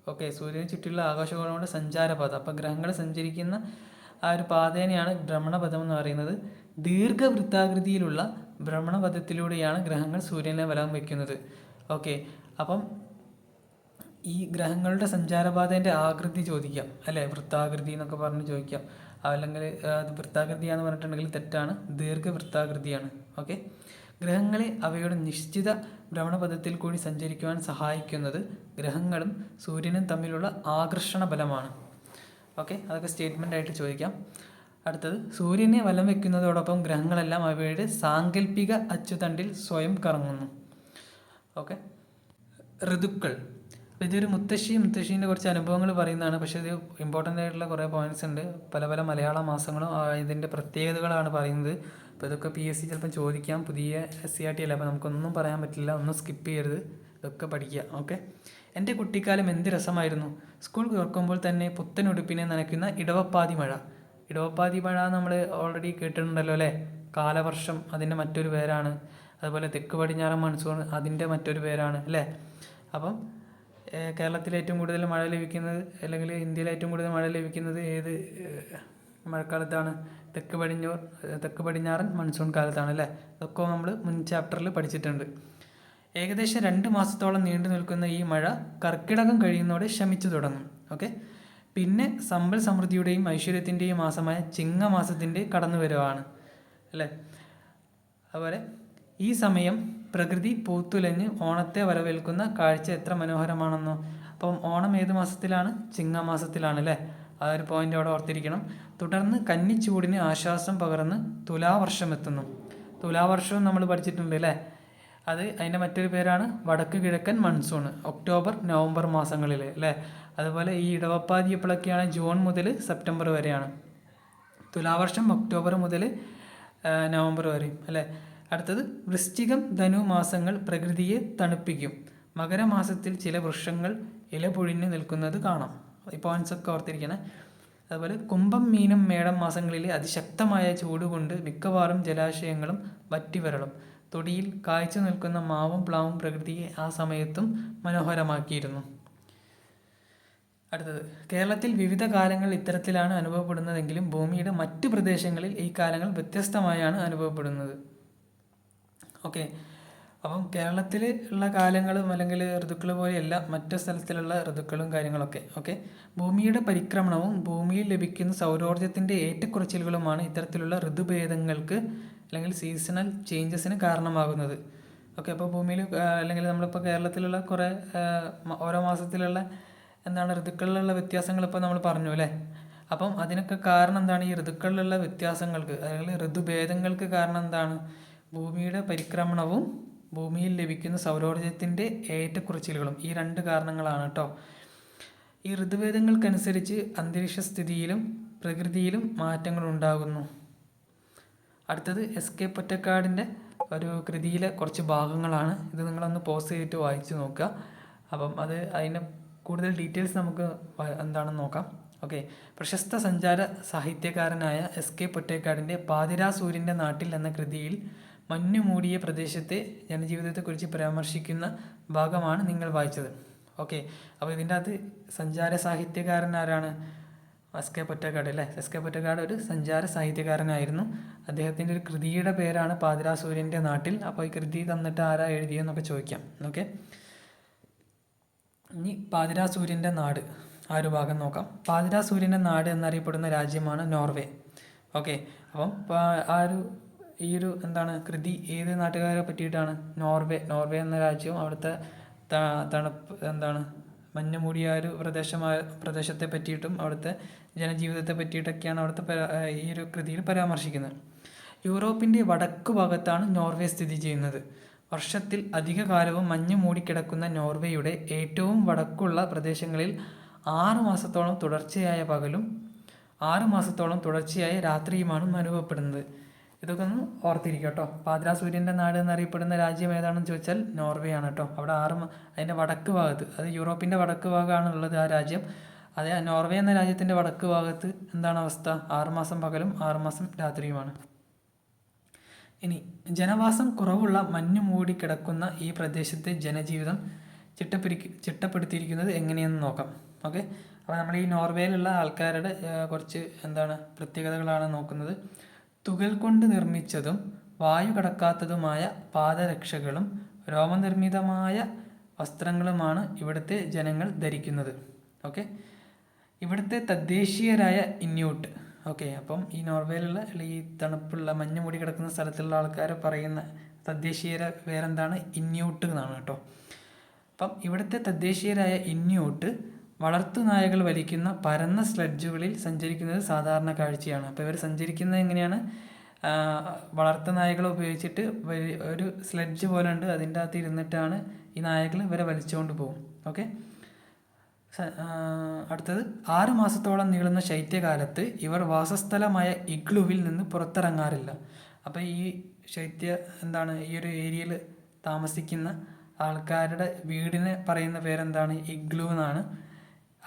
ഓക്കെ സൂര്യനെ ചുറ്റിയുള്ള ആകാശഗോളങ്ങളുടെ സഞ്ചാരപാത. അപ്പോൾ ഗ്രഹങ്ങൾ സഞ്ചരിക്കുന്ന ആ ഒരു പാതേനെയാണ് ഭ്രമണപഥം എന്ന് പറയുന്നത്. ദീർഘവൃത്താകൃതിയിലുള്ള ഭ്രമണപഥത്തിലൂടെയാണ് ഗ്രഹങ്ങൾ സൂര്യനെ വലം വയ്ക്കുന്നത് ഓക്കെ. അപ്പം ഈ ഗ്രഹങ്ങളുടെ സഞ്ചാരപാതേന്റെ ആകൃതി ചോദിക്കാം. അല്ലേ? വൃത്താകൃതി എന്നൊക്കെ പറഞ്ഞ് ചോദിക്കാം. അല്ലെങ്കിൽ അത് വൃത്താകൃതിയാന്ന് പറഞ്ഞിട്ടുണ്ടെങ്കിൽ തെറ്റാണ്. ദീർഘവൃത്താകൃതിയാണ്. ഓക്കെ. ഗ്രഹങ്ങളെ അവയുടെ നിശ്ചിത ഭ്രമണപഥത്തിൽ കൂടി സഞ്ചരിക്കുവാൻ സഹായിക്കുന്നത് ഗ്രഹങ്ങളും സൂര്യനും തമ്മിലുള്ള ആകർഷണ ബലമാണ്. ഓക്കെ. അതൊക്കെ സ്റ്റേറ്റ്മെന്റ് ആയിട്ട് ചോദിക്കാം. അടുത്തത് സൂര്യനെ വലം വയ്ക്കുന്നതോടൊപ്പം ഗ്രഹങ്ങളെല്ലാം അവയുടെ സാങ്കല്പിക അച്ചുതണ്ടിൽ സ്വയം കറങ്ങുന്നു. ഓക്കെ. ഋതുക്കൾ. ഇതൊരു മുത്തശ്ശി മുത്തശ്ശീന്റെ കുറച്ച് അനുഭവങ്ങൾ പറയുന്നതാണ്. പക്ഷേ ഇത് ഇമ്പോർട്ടന്റ് ആയിട്ടുള്ള കുറേ പോയിന്റ്സ് ഉണ്ട്. പല പല മലയാള മാസങ്ങളും ഇതിന്റെ പ്രത്യേകതകളാണ് പറയുന്നത്. അപ്പോൾ ഇതൊക്കെ പി എസ് സി ചിലപ്പം ചോദിക്കാം. പുതിയ എസ് സി ആർ ടി അല്ല? അപ്പോൾ നമുക്കൊന്നും പറയാൻ പറ്റില്ല. ഒന്നും സ്കിപ്പ് ചെയ്യരുത്. ഇതൊക്കെ പഠിക്കുക. ഓക്കെ. എന്റെ കുട്ടിക്കാലം എന്ത് രസമായിരുന്നു. സ്കൂൾ തുറക്കുമ്പോൾ തന്നെ പുത്തൻ ഉടുപ്പിനെ നനയ്ക്കുന്ന ഇടവപ്പാതി മഴ. ഇടവപ്പാതി മഴ നമ്മൾ ഓൾറെഡി കേട്ടിട്ടുണ്ടല്ലോ അല്ലേ? കാലവർഷം അതിന്റെ മറ്റൊരു പേരാണ്. അതുപോലെ തെക്ക് പടിഞ്ഞാറൻ മൺസൂൺ അതിന്റെ മറ്റൊരു പേരാണ് അല്ലേ? അപ്പം കേരളത്തിൽ ഏറ്റവും കൂടുതൽ മഴ ലഭിക്കുന്നത് അല്ലെങ്കിൽ ഇന്ത്യയിൽ ഏറ്റവും കൂടുതൽ മഴ ലഭിക്കുന്നത് ഏത് മഴക്കാലത്താണ്? തെക്ക് പടിഞ്ഞൂർ തെക്ക് പടിഞ്ഞാറൻ മൺസൂൺ കാലത്താണ് അല്ലേ? അതൊക്കെ നമ്മൾ മുൻ ചാപ്റ്ററിൽ പഠിച്ചിട്ടുണ്ട്. ഏകദേശം രണ്ട് മാസത്തോളം നീണ്ടു നിൽക്കുന്ന ഈ മഴ കർക്കിടകം കഴിയുന്നതോടെ ശമിച്ചു തുടങ്ങും. ഓക്കെ? പിന്നെ സമ്പൽ സമൃദ്ധിയുടെയും ഐശ്വര്യത്തിന്റെയും മാസമായ ചിങ്ങമാസത്തിന്റെ കടന്നുവരവാണ്. അല്ലേ? അതുപോലെ ഈ സമയം പ്രകൃതി പൂത്തുലഞ്ഞ് ഓണത്തെ വരവേൽക്കുന്ന കാഴ്ച എത്ര മനോഹരമാണെന്നോ. അപ്പം ഓണം ഏത് മാസത്തിലാണ്? ചിങ്ങമാസത്തിലാണ് അല്ലേ? ആ ഒരു പോയിന്റ് അവിടെ ഓർത്തിരിക്കണം. തുടർന്ന് കന്നിച്ചൂടിന് ആശ്വാസം പകർന്ന് തുലാവർഷം എത്തുന്നു തുലാവർഷവും നമ്മൾ പഠിച്ചിട്ടുണ്ട് അല്ലേ? അത് അതിന്റെ മറ്റൊരു പേരാണ് വടക്ക് കിഴക്കൻ മൺസൂൺ ഒക്ടോബർ നവംബർ മാസങ്ങളിൽ അല്ലേ? അതുപോലെ ഈ ഇടവപ്പാതി എപ്പോഴൊക്കെയാണ് ജൂൺ മുതൽ സെപ്റ്റംബർ വരെയാണ്. തുലാവർഷം ഒക്ടോബർ മുതൽ നവംബർ വരെയും അല്ലേ? അടുത്തത് വൃശ്ചികം ധനു മാസങ്ങൾ പ്രകൃതിയെ തണുപ്പിക്കും. മകരമാസത്തിൽ ചില വൃക്ഷങ്ങൾ ഇല പൊഴിഞ്ഞു നിൽക്കുന്നത് കാണാം. ഈ പോയിന്റ്സ് ഒക്കെ ഓർത്തിരിക്കണേ. അതുപോലെ കുംഭം മീനം മേടം മാസങ്ങളിലെ അതിശക്തമായ ചൂട് കൊണ്ട് മിക്കവാറും ജലാശയങ്ങളും വറ്റിവരളും. തൊടിയിൽ കായ്ച്ചു നിൽക്കുന്ന മാവും പ്ലാവും പ്രകൃതിയെ ആ സമയത്തും മനോഹരമാക്കിയിരുന്നു. അടുത്തത് കേരളത്തിൽ വിവിധ കാലങ്ങൾ ഇത്തരത്തിലാണ് അനുഭവപ്പെടുന്നതെങ്കിലും ഭൂമിയുടെ മറ്റു പ്രദേശങ്ങളിൽ ഈ കാലങ്ങൾ വ്യത്യസ്തമായാണ് അനുഭവപ്പെടുന്നത്. ഓക്കെ അപ്പം കേരളത്തിൽ ഉള്ള കാലങ്ങളും അല്ലെങ്കിൽ ഋതുക്കൾ പോലെയല്ല മറ്റു സ്ഥലത്തിലുള്ള ഋതുക്കളും കാര്യങ്ങളൊക്കെ. ഓക്കെ ഭൂമിയുടെ പരിക്രമണവും ഭൂമിയിൽ ലഭിക്കുന്ന സൗരോർജത്തിന്റെ ഏറ്റക്കുറച്ചിലുകളുമാണ് ഇത്തരത്തിലുള്ള ഋതുഭേദങ്ങൾക്ക് അല്ലെങ്കിൽ സീസണൽ ചേഞ്ചസിന് കാരണമാകുന്നത്. ഓക്കെ അപ്പോൾ ഭൂമിയിൽ അല്ലെങ്കിൽ നമ്മളിപ്പോൾ കേരളത്തിലുള്ള കുറേ ഓരോ മാസത്തിലുള്ള എന്താണ് ഋതുക്കളിലുള്ള വ്യത്യാസങ്ങൾ ഇപ്പോൾ നമ്മൾ പറഞ്ഞു അല്ലേ? അപ്പം അതിനൊക്കെ കാരണം എന്താണ്? ഈ ഋതുക്കളിലുള്ള വ്യത്യാസങ്ങൾക്ക് അല്ലെങ്കിൽ ഋതുഭേദങ്ങൾക്ക് കാരണം എന്താണ്? ഭൂമിയുടെ പരിക്രമണവും ഭൂമിയിൽ ലഭിക്കുന്ന സൗരോർജത്തിന്റെ ഏറ്റക്കുറച്ചിലുകളും ഈ രണ്ട് കാരണങ്ങളാണ് കേട്ടോ. ഈ ഋതുഭേദങ്ങൾക്കനുസരിച്ച് അന്തരീക്ഷ സ്ഥിതിയിലും പ്രകൃതിയിലും മാറ്റങ്ങൾ ഉണ്ടാകുന്നു അടുത്തത് എസ് കെ പൊറ്റക്കാടിന്റെ ഒരു കൃതിയിലെ കുറച്ച് ഭാഗങ്ങളാണ്. ഇത് നിങ്ങളൊന്ന് പോസ് ചെയ്തിട്ട് വായിച്ചു നോക്കുക. അപ്പം അത് അതിന്റെ കൂടുതൽ ഡീറ്റെയിൽസ് നമുക്ക് എന്താണെന്ന് നോക്കാം. ഓക്കെ. പ്രശസ്ത സഞ്ചാര സാഹിത്യകാരനായ എസ് കെ പൊറ്റേക്കാടിന്റെ പാതിരാ സൂര്യന്റെ നാട്ടിൽ എന്ന കൃതിയിൽ മഞ്ഞു മൂടിയ പ്രദേശത്തെ ജനജീവിതത്തെക്കുറിച്ച് പരാമർശിക്കുന്ന ഭാഗമാണ് നിങ്ങൾ വായിച്ചത്. ഓക്കെ. അപ്പോൾ ഇതിന്റെ അകത്ത് സഞ്ചാര സാഹിത്യകാരൻ ആരാണ്? എസ് കെ പൊറ്റക്കാട് അല്ലേ? എസ് കെ പൊറ്റക്കാട് ഒരു സഞ്ചാര സാഹിത്യകാരനായിരുന്നു. അദ്ദേഹത്തിന്റെ ഒരു കൃതിയുടെ പേരാണ് പാതിരാ സൂര്യന്റെ നാട്ടിൽ. അപ്പോൾ ഈ കൃതി തന്നിട്ട് ആരാ എഴുതിയെന്നൊക്കെ ചോദിക്കാം. ഓക്കെ. ഇനി പാതിരാ സൂര്യന്റെ നാട്. ആ ഒരു ഭാഗം നോക്കാം. പാതിരാ സൂര്യന്റെ നാട് എന്നറിയപ്പെടുന്ന രാജ്യമാണ് നോർവേ. ഓക്കെ. അപ്പം ആ ഒരു ഈ ഒരു എന്താണ് കൃതി ഏത് നാട്ടുകാരെ പറ്റിയിട്ടാണ് നോർവേ നോർവേ എന്ന രാജ്യവും അവിടുത്തെ തണുപ്പ് എന്താണ് മഞ്ഞ് മൂടിയ ഒരു പ്രദേശമായ പ്രദേശത്തെ പറ്റിയിട്ടും അവിടുത്തെ ജനജീവിതത്തെ പറ്റിയിട്ടൊക്കെയാണ് അവിടുത്തെ ഈ ഒരു കൃതിയിൽ പരാമർശിക്കുന്നത്. യൂറോപ്പിന്റെ വടക്കു ഭാഗത്താണ് നോർവേ സ്ഥിതി ചെയ്യുന്നത്. വർഷത്തിൽ അധിക കാലവും മഞ്ഞ് മൂടിക്കിടക്കുന്ന നോർവേയുടെ ഏറ്റവും വടക്കുള്ള പ്രദേശങ്ങളിൽ ആറു മാസത്തോളം തുടർച്ചയായ പകലും ആറു മാസത്തോളം തുടർച്ചയായ രാത്രിയുമാണ് അനുഭവപ്പെടുന്നത്. ഇതൊക്കെ ഒന്ന് ഓർത്തിരിക്കുക കേട്ടോ. പാതിരാ സൂര്യന്റെ നാട് എന്നറിയപ്പെടുന്ന രാജ്യം ഏതാണെന്ന് ചോദിച്ചാൽ നോർവേ ആണ് കേട്ടോ. അവിടെ ആറ് അതിന്റെ വടക്ക് ഭാഗത്ത് അത് യൂറോപ്പിന്റെ വടക്ക് ഭാഗമാണ് ഉള്ളത് ആ രാജ്യം. അതെ നോർവേ എന്ന രാജ്യത്തിന്റെ വടക്ക് ഭാഗത്ത് എന്താണ് അവസ്ഥ? ആറുമാസം പകലും ആറുമാസം രാത്രിയുമാണ്. ഇനി ജനവാസം കുറവുള്ള മഞ്ഞു മൂടി കിടക്കുന്ന ഈ പ്രദേശത്തെ ജനജീവിതം ചിട്ടപ്പെടുത്തി ചിട്ടപ്പെടുത്തിയിരിക്കുന്നത് എങ്ങനെയെന്ന് നോക്കാം. ഓക്കെ? അപ്പോൾ നമ്മൾ ഈ നോർവേയിലുള്ള ആൾക്കാരുടെ കുറച്ച് എന്താണ് പ്രത്യേകതകളാണ് നോക്കുന്നത്. തുകൽ കൊണ്ട് നിർമ്മിച്ചതും വായു കടക്കാത്തതുമായ പാദരക്ഷകളും രോമനിർമ്മിതമായ വസ്ത്രങ്ങളുമാണ് ഇവിടുത്തെ ജനങ്ങൾ ധരിക്കുന്നത്. ഓക്കെ? ഇവിടുത്തെ തദ്ദേശീയരായ ഇന്യൂട്ട്. ഓക്കെ അപ്പം ഈ നോർവേയിലുള്ള ഈ തണുപ്പുള്ള മഞ്ഞ് മൂടി കിടക്കുന്ന സ്ഥലത്തുള്ള ആൾക്കാർ പറയുന്ന തദ്ദേശീയരെ വേറെന്താണ് ഇന്യൂട്ട് എന്നാണ് കേട്ടോ. അപ്പം ഇവിടുത്തെ തദ്ദേശീയരായ ഇന്യൂട്ട് വളർത്തുനായകൾ വലിക്കുന്ന പരന്ന സ്ലഡ്ജുകളിൽ സഞ്ചരിക്കുന്നത് സാധാരണ കാഴ്ചയാണ്. അപ്പോൾ ഇവർ സഞ്ചരിക്കുന്നത് എങ്ങനെയാണ്? വളർത്തു വളർത്തുനായകളെ ഉപയോഗിച്ചിട്ട് ഒരു സ്ലഡ്ജ് പോലെ ഉണ്ട്. അതിന്റെ അകത്ത് ഇരുന്നിട്ടാണ് ഈ നായകൾ ഇവരെ വലിച്ചുകൊണ്ട് പോകും. ഓക്കെ? അടുത്തത്. ആറ് മാസത്തോളം നീളുന്ന ശൈത്യകാലത്ത് ഇവർ വാസസ്ഥലമായ ഇഗ്ലുവിൽ നിന്ന് പുറത്തിറങ്ങാറില്ല. അപ്പോൾ ഈ ശൈത്യ എന്താണ് ഈ ഒരു ഏരിയയിൽ താമസിക്കുന്ന ആൾക്കാരുടെ വീടിനെ പറയുന്ന പേരെന്താണ്? ഇഗ്ലു എന്നാണ്.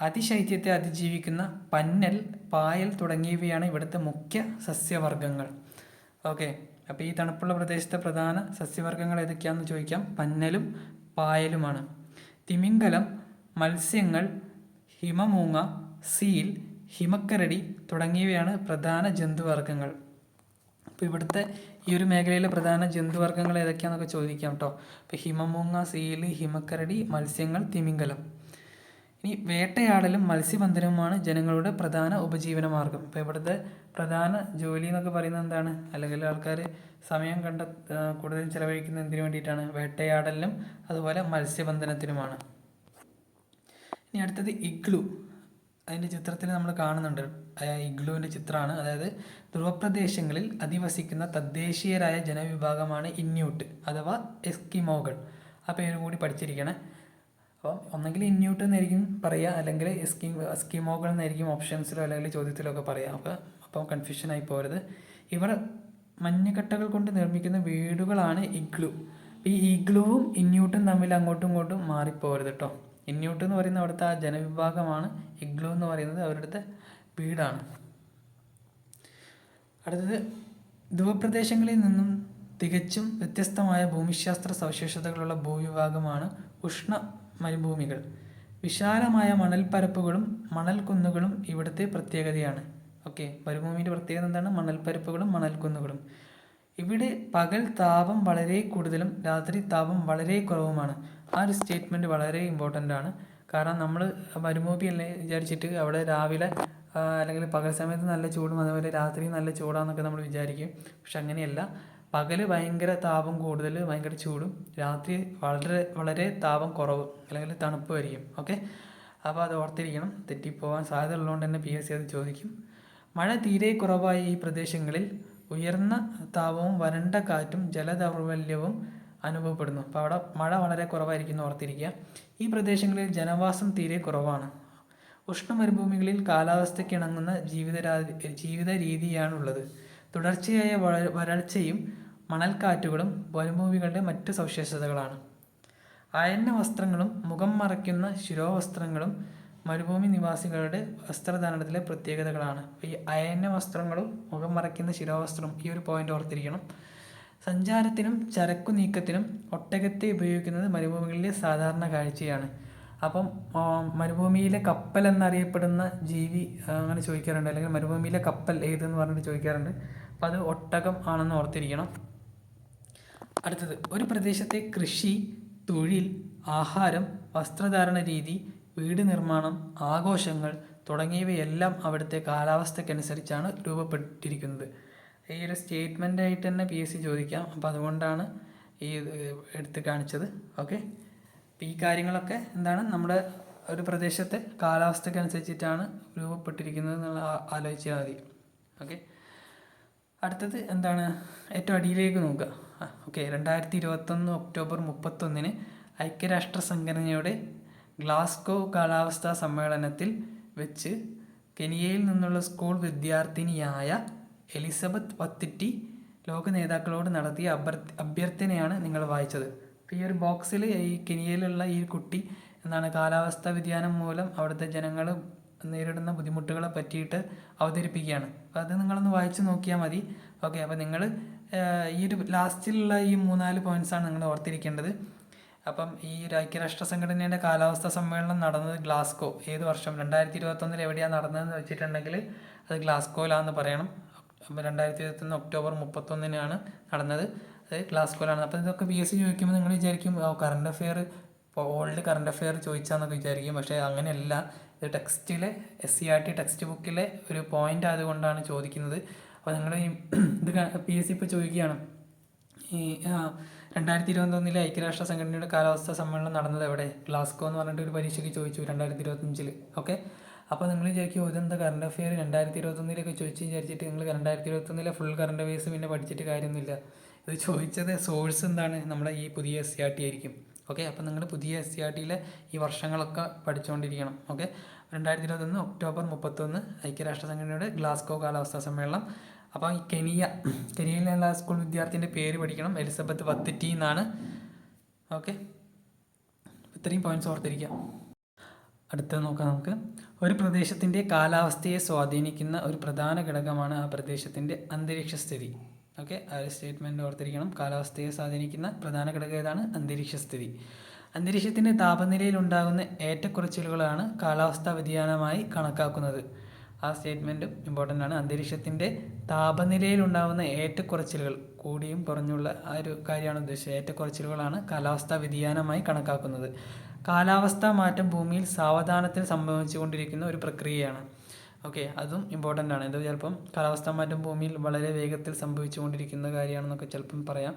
അതിശൈത്യത്തെ അതിജീവിക്കുന്ന പന്നൽ പായൽ തുടങ്ങിയവയാണ് ഇവിടുത്തെ മുഖ്യ സസ്യവർഗങ്ങൾ. ഓക്കെ അപ്പോൾ ഈ തണുപ്പുള്ള പ്രദേശത്തെ പ്രധാന സസ്യവർഗങ്ങൾ ഏതൊക്കെയാണെന്ന് ചോദിക്കാം. പന്നലും പായലുമാണ്. തിമിംഗലം മത്സ്യങ്ങൾ ഹിമമൂങ്ങ സീൽ ഹിമക്കരടി തുടങ്ങിയവയാണ് പ്രധാന ജന്തുവർഗങ്ങൾ. അപ്പോൾ ഇവിടുത്തെ ഈ ഒരു മേഖലയിലെ പ്രധാന ജന്തുവർഗങ്ങൾ ഏതൊക്കെയാണെന്നൊക്കെ ചോദിക്കാം കേട്ടോ ഇപ്പോൾ ഹിമമൂങ്ങ സീൽ ഹിമക്കരടി മത്സ്യങ്ങൾ തിമിംഗലം. ഇനി വേട്ടയാടലും മത്സ്യബന്ധനവുമാണ് ജനങ്ങളുടെ പ്രധാന ഉപജീവന മാർഗം ഇപ്പോൾ ഇവിടുത്തെ പ്രധാന ജോലി എന്നൊക്കെ പറയുന്നത് എന്താണ്? അല്ലെങ്കിൽ ആൾക്കാർ സമയം കണ്ട കൂടുതൽ കൂടുതലും ചിലവഴിക്കുന്നത് എന്തിനു വേണ്ടിയിട്ടാണ്? വേട്ടയാടലിനും അതുപോലെ മത്സ്യബന്ധനത്തിനുമാണ്. ഇനി അടുത്തത് ഇഗ്ലു. അതിന്റെ ചിത്രത്തിൽ നമ്മൾ കാണുന്നുണ്ട്. ഇഗ്ലുവിന്റെ ചിത്രമാണ്. അതായത് ധ്രുവപ്രദേശങ്ങളിൽ അധിവസിക്കുന്ന തദ്ദേശീയരായ ജനവിഭാഗമാണ് ഇന്യൂട്ട് അഥവാ എസ്കിമോകൾ. ആ പേരും കൂടി പഠിച്ചിരിക്കണേ. അപ്പോൾ ഒന്നെങ്കിൽ ഇന്യൂട്ട് എന്നായിരിക്കും പറയുക അല്ലെങ്കിൽ സ്കീം സ്കീമോകൾ എന്നായിരിക്കും ഓപ്ഷൻസിലോ അല്ലെങ്കിൽ ചോദ്യത്തിലോ ഒക്കെ പറയുക അപ്പോൾ കൺഫ്യൂഷൻ ആയി പോരുത്. ഇവർ മഞ്ഞുകട്ടകൾ കൊണ്ട് നിർമ്മിക്കുന്ന വീടുകളാണ് ഇഗ്ലു. ഈ ഇഗ്ലുവും ഇന്യൂട്ടും തമ്മിൽ അങ്ങോട്ടും ഇങ്ങോട്ടും മാറിപ്പോരുത് കേട്ടോ ഇന്യൂട്ട് എന്ന് പറയുന്ന അവിടുത്തെ ആ ജനവിഭാഗമാണ് ഇഗ്ലു എന്ന് പറയുന്നത് അവരുടെ വീടാണ്. അടുത്തത് ധ്രുവപ്രദേശങ്ങളിൽ നിന്നും തികച്ചും വ്യത്യസ്തമായ ഭൂമിശാസ്ത്ര സവിശേഷതകളുള്ള ഭൂവിഭാഗമാണ് ഉഷ്ണ മരുഭൂമികൾ. വിശാലമായ മണൽപ്പരപ്പുകളും മണൽക്കുന്നുകളും ഇവിടുത്തെ പ്രത്യേകതയാണ്. ഓക്കെ മരുഭൂമിയുടെ പ്രത്യേകത എന്താണ്? മണൽപ്പരപ്പുകളും മണൽക്കുന്നുകളും. ഇവിടെ പകൽ താപം വളരെ കൂടുതലും രാത്രി താപം വളരെ കുറവുമാണ്. ആ ഒരു സ്റ്റേറ്റ്മെന്റ് വളരെ ഇമ്പോർട്ടന്റ് ആണ്. കാരണം നമ്മൾ മരുഭൂമിയല്ലേ വിചാരിച്ചിട്ട് അവിടെ രാവിലെ അല്ലെങ്കിൽ പകൽ സമയത്ത് നല്ല ചൂടും അതുപോലെ രാത്രി നല്ല ചൂടാന്നൊക്കെ നമ്മൾ വിചാരിക്കും. പക്ഷെ അങ്ങനെയല്ല. പകൽ ഭയങ്കര താപം കൂടുതൽ ഭയങ്കര ചൂടും. രാത്രി വളരെ വളരെ താപം കുറവ് അല്ലെങ്കിൽ തണുപ്പ് തണുപ്പുമായിരിക്കും ഓക്കെ? അപ്പോൾ അത് ഓർത്തിരിക്കണം. തെറ്റിപ്പോവാൻ സാധ്യത ഉള്ളതുകൊണ്ട് തന്നെ പി എസ് സി അത് ചോദിക്കും. മഴ തീരെ കുറവായ ഈ പ്രദേശങ്ങളിൽ ഉയർന്ന താപവും വരണ്ട കാറ്റും ജലദൗർബല്യവും അനുഭവപ്പെടുന്നു. അപ്പോൾ അവിടെ മഴ വളരെ കുറവായിരിക്കും ഓർത്തിരിക്കുക. ഈ പ്രദേശങ്ങളിൽ ജനവാസം തീരെ കുറവാണ്. ഉഷ്ണമരുഭൂമികളിൽ കാലാവസ്ഥയ്ക്ക് ഇണങ്ങുന്ന ജീവിത ജീവിത രീതിയാണുള്ളത്. തുടർച്ചയായ വരൾച്ചയും മണൽക്കാറ്റുകളും വനഭൂമികളുടെ മറ്റു സവിശേഷതകളാണ്. അയന്ന വസ്ത്രങ്ങളും മുഖം മറയ്ക്കുന്ന ശിരോവസ്ത്രങ്ങളും മരുഭൂമി നിവാസികളുടെ വസ്ത്രധാരണത്തിലെ പ്രത്യേകതകളാണ്. ഈ അയന്ന വസ്ത്രങ്ങളും മുഖം മറയ്ക്കുന്ന ശിരോവസ്ത്രവും ഈ ഒരു പോയിന്റ് ഓർത്തിരിക്കണം. സഞ്ചാരത്തിനും ചരക്കു നീക്കത്തിനും ഒട്ടകത്തെ ഉപയോഗിക്കുന്നത് മരുഭൂമികളിലെ സാധാരണ കാഴ്ചയാണ്. അപ്പം മരുഭൂമിയിലെ കപ്പൽ എന്നറിയപ്പെടുന്ന ജീവി അങ്ങനെ ചോദിക്കാറുണ്ട്. അല്ലെങ്കിൽ മരുഭൂമിയിലെ കപ്പൽ ഏതെന്ന് പറഞ്ഞിട്ട് ചോദിക്കാറുണ്ട്. അപ്പം അത് ഒട്ടകം ആണെന്ന് ഓർത്തിരിക്കണം. അടുത്തത് ഒരു പ്രദേശത്തെ കൃഷി തൊഴിൽ ആഹാരം വസ്ത്രധാരണ രീതി വീട് നിർമ്മാണം ആഘോഷങ്ങൾ തുടങ്ങിയവയെല്ലാം അവിടുത്തെ കാലാവസ്ഥക്കനുസരിച്ചാണ് രൂപപ്പെട്ടിരിക്കുന്നത്. ഈ ഒരു സ്റ്റേറ്റ്മെന്റ് ആയിട്ട് തന്നെ പി എസ് സി ചോദിക്കാം. അപ്പോൾ അതുകൊണ്ടാണ് ഈ എടുത്ത് കാണിച്ചത്. ഓക്കെ? അപ്പോൾ ഈ കാര്യങ്ങളൊക്കെ എന്താണ് നമ്മുടെ ഒരു പ്രദേശത്തെ കാലാവസ്ഥക്കനുസരിച്ചിട്ടാണ് രൂപപ്പെട്ടിരിക്കുന്നത് എന്നുള്ള ആലോചിച്ചാൽ മതി. ഓക്കെ? അടുത്തത് എന്താണ്? ഏറ്റവും അടിയിലേക്ക് നോക്കുക. ഓക്കെ. രണ്ടായിരത്തി ഇരുപത്തൊന്ന് ഒക്ടോബർ മുപ്പത്തൊന്നിന് ഐക്യരാഷ്ട്ര സംഘടനയുടെ ഗ്ലാസ്കോ കാലാവസ്ഥാ സമ്മേളനത്തിൽ വെച്ച് കെനിയയിൽ നിന്നുള്ള സ്കൂൾ വിദ്യാർത്ഥിനിയായ എലിസബത്ത് വത്തിറ്റി ലോക നേതാക്കളോട് നടത്തിയ അഭ്യർ അഭ്യർത്ഥനയാണ് നിങ്ങൾ വായിച്ചത്. അപ്പോൾ ഈ ഒരു ബോക്സിൽ ഈ കെനിയയിലുള്ള ഈ കുട്ടി എന്താണ് കാലാവസ്ഥാ വ്യതിയാനം മൂലം അവിടുത്തെ ജനങ്ങൾ നേരിടുന്ന ബുദ്ധിമുട്ടുകളെ പറ്റിയിട്ട് അവതരിപ്പിക്കുകയാണ്. അപ്പോൾ അത് നിങ്ങളൊന്ന് വായിച്ചു നോക്കിയാൽ മതി. ഓക്കെ അപ്പോൾ നിങ്ങൾ ഈ ഒരു ലാസ്റ്റിലുള്ള ഈ മൂന്നാൽ പോയിന്റ്സാണ് നിങ്ങൾ ഓർത്തിരിക്കേണ്ടത്. അപ്പം ഈ ഒരു ഐക്യരാഷ്ട്ര സംഘടനയുടെ കാലാവസ്ഥാ സമ്മേളനം നടന്നത് ഗ്ലാസ്കോ. ഏത് വർഷം? രണ്ടായിരത്തി ഇരുപത്തൊന്നിൽ എവിടെയാണ് നടന്നതെന്ന് വെച്ചിട്ടുണ്ടെങ്കിൽ അത് ഗ്ലാസ്കോയിലാണെന്ന് പറയണം. അപ്പം രണ്ടായിരത്തി ഇരുപത്തൊന്ന് ഒക്ടോബർ മുപ്പത്തൊന്നിനാണ് നടന്നത്. അത് ഗ്ലാസ്കോയിലാണ് അപ്പോൾ ഇതൊക്കെ പി എസ് സി ചോദിക്കുമ്പോൾ നിങ്ങൾ വിചാരിക്കും current affair old current affair ചോദിച്ചാന്നൊക്കെ വിചാരിക്കും. പക്ഷേ അങ്ങനെയല്ല. ഇത് ടെക്സ്റ്റിലെ S C R T text ബുക്കിലെ ഒരു പോയിന്റ് ആയതുകൊണ്ടാണ് ചോദിക്കുന്നത്. അപ്പോൾ നിങ്ങൾ ഇത് പി എസ് സി ഇപ്പോൾ ചോദിക്കുകയാണ്. ഈ രണ്ടായിരത്തി ഇരുപത്തൊന്നിലെ ഐക്യരാഷ്ട്ര സംഘടനയുടെ കാലാവസ്ഥാ സമ്മേളനം നടന്നത് എവിടെ? ഗ്ലാസ്കോ എന്ന് പറഞ്ഞിട്ട് ഒരു പരീക്ഷയ്ക്ക് ചോദിച്ചു രണ്ടായിരത്തി ഇരുപത്തഞ്ചിൽ ഓക്കെ? അപ്പോൾ നിങ്ങൾ വിചാരിക്കും ഇതെന്താ കറണ്ട് അഫെയർ രണ്ടായിരത്തി ഇരുപത്തൊന്നിലൊക്കെ ചോദിച്ച് വിചാരിച്ചിട്ട് നിങ്ങൾ രണ്ടായിരത്തി ഇരുപത്തൊന്നിലെ ഫുൾ കറണ്ട് അഫെയർസ് പിന്നെ പഠിച്ചിട്ട് കാര്യമൊന്നുമില്ല. ഇത് ചോദിച്ചത് സോഴ്സ് എന്താണ്? നമ്മുടെ ഈ പുതിയ എസ് സി ആർ ടി ആയിരിക്കും. ഓക്കെ അപ്പോൾ നിങ്ങൾ പുതിയ എസ് സി ആർ ടിയിലെ ഈ വർഷങ്ങളൊക്കെ പഠിച്ചുകൊണ്ടിരിക്കണം ഓക്കെ രണ്ടായിരത്തി ഇരുപത്തൊന്ന് ഒക്ടോബർ മുപ്പത്തൊന്ന് ഐക്യരാഷ്ട്ര സംഘടനയുടെ ഗ്ലാസ്കോ കാലാവസ്ഥാ സമ്മേളനം. അപ്പോൾ ഈ കെനിയ കെനിയയിലുള്ള സ്കൂൾ വിദ്യാർത്ഥിന്റെ പേര് പഠിക്കണം. എലിസബത്ത് വത്തിറ്റി എന്നാണ്. ഓക്കെ ഇത്രയും പോയിന്റ്സ് ഓർത്തിരിക്കാം. അടുത്തത് നോക്കാം നമുക്ക്. ഒരു പ്രദേശത്തിന്റെ കാലാവസ്ഥയെ സ്വാധീനിക്കുന്ന ഒരു പ്രധാന ഘടകമാണ് ആ പ്രദേശത്തിന്റെ അന്തരീക്ഷ സ്ഥിതി ഓക്കെ ആ ഒരു സ്റ്റേറ്റ്മെന്റ് ഓർത്തിരിക്കണം. കാലാവസ്ഥയെ സ്വാധീനിക്കുന്ന പ്രധാന ഘടകം ഏതാണ്? അന്തരീക്ഷ സ്ഥിതി. അന്തരീക്ഷത്തിന്റെ താപനിലയിൽ ഉണ്ടാകുന്ന ഏറ്റക്കുറച്ചിലുകളാണ് കാലാവസ്ഥാ വ്യതിയാനമായി കണക്കാക്കുന്നത്. ആ സ്റ്റേറ്റ്മെന്റും ഇമ്പോർട്ടന്റ് ആണ്. അന്തരീക്ഷത്തിന്റെ താപനിലയിൽ ഉണ്ടാകുന്ന ഏറ്റക്കുറച്ചിലുകൾ കൂടിയും കുറഞ്ഞുള്ള ആ ഒരു കാര്യമാണ് ഉദ്ദേശിച്ചത്. ഏറ്റക്കുറച്ചിലുകളാണ് കാലാവസ്ഥാ വ്യതിയാനമായി കണക്കാക്കുന്നത്. കാലാവസ്ഥാ മാറ്റം ഭൂമിയിൽ സാവധാനത്തിൽ സംഭവിച്ചുകൊണ്ടിരിക്കുന്ന ഒരു പ്രക്രിയയാണ്. ഓക്കെ അതും ഇമ്പോർട്ടന്റ് ആണ്. ഇത് ചിലപ്പം കാലാവസ്ഥാ മാറ്റം ഭൂമിയിൽ വളരെ വേഗത്തിൽ സംഭവിച്ചുകൊണ്ടിരിക്കുന്ന കാര്യമാണെന്നൊക്കെ ചിലപ്പം പറയാം.